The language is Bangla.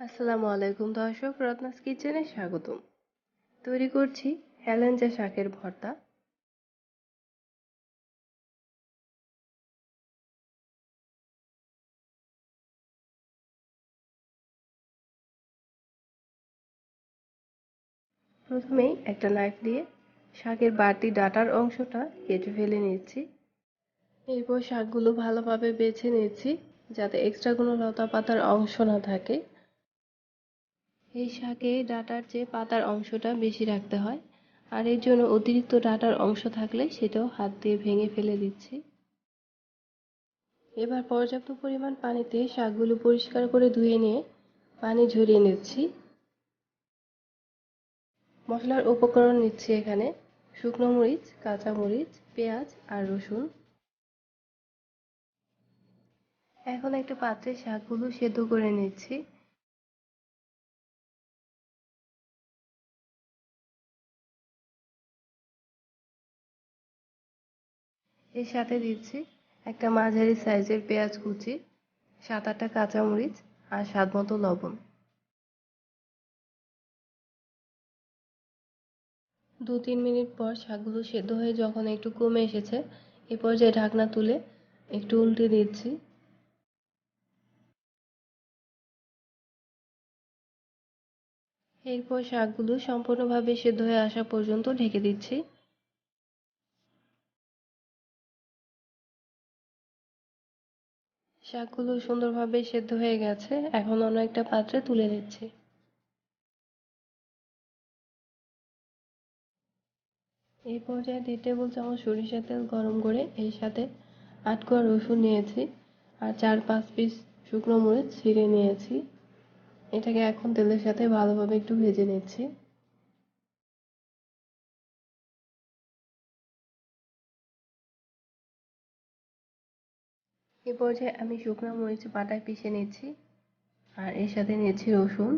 আসসালামু আলাইকুম দর্শক, রত্নাস কিচেনে স্বাগতম। তৈরি করছি হেলেঞ্জা শাকের ভর্তা। প্রথমেই একটা নাইফ দিয়ে শাকের বাড়তি ডাটার অংশটা কেটে ফেলে নিচ্ছি। এরপর শাকগুলো ভালোভাবে বেছে নিচ্ছি, যাতে এক্সট্রা কোনো লতা পাতার অংশ না থাকে। এই শাকে ডাটার চেয়ে পাতার অংশটা বেশি রাখতে হয়, আর এর জন্য অতিরিক্ত ডাটার অংশ থাকলে সেটাও হাত দিয়ে ভেঙে ফেলে দিচ্ছি। এবার পর্যাপ্ত পরিমাণ পানিতে শাকগুলো পরিষ্কার করে ধুয়ে নিয়ে পানি ঝরিয়ে নিচ্ছি। মশলার উপকরণ নিচ্ছি এখানে শুকনো মরিচ, কাঁচা মরিচ, পেঁয়াজ আর রসুন। এখন একটা পাত্রে শাকগুলো সেদ্ধ করে নিচ্ছি। এর সাথে দিচ্ছি একটা মাঝারি সাইজের পেঁয়াজ কুচি, সাত আটটা কাঁচামরিচ আর স্বাদ মতো লবণ। দু তিন মিনিট পর শাকগুলো সেদ্ধ হয়ে যখন একটু কমে এসেছে, এ পর্যায়ে ঢাকনা তুলে একটু উল্টে দিচ্ছি। এরপর শাকগুলো সম্পূর্ণভাবে সেদ্ধ হয়ে আসা পর্যন্ত ঢেকে দিচ্ছি। শাকগুলো সুন্দরভাবে সেদ্ধ হয়ে গেছে। এখন অন্য একটা পাত্রে তুলে নিচ্ছি। এই পর্যায়ে দেড় টেবিল চামচ সরিষার তেল গরম করে এর সাথে আট কোয়া রসুন নিয়েছি আর চার, পাঁচ পিস শুকনো মরিচ ছিঁড়ে নিয়েছি। এটাকে এখন তেলের সাথে ভালোভাবে একটু ভেজে নিচ্ছি। এ পর্যায়ে আমি শুকনো মরিচ বাটা পিষে নিচ্ছি আর এর সাথে নিয়েছি রসুন।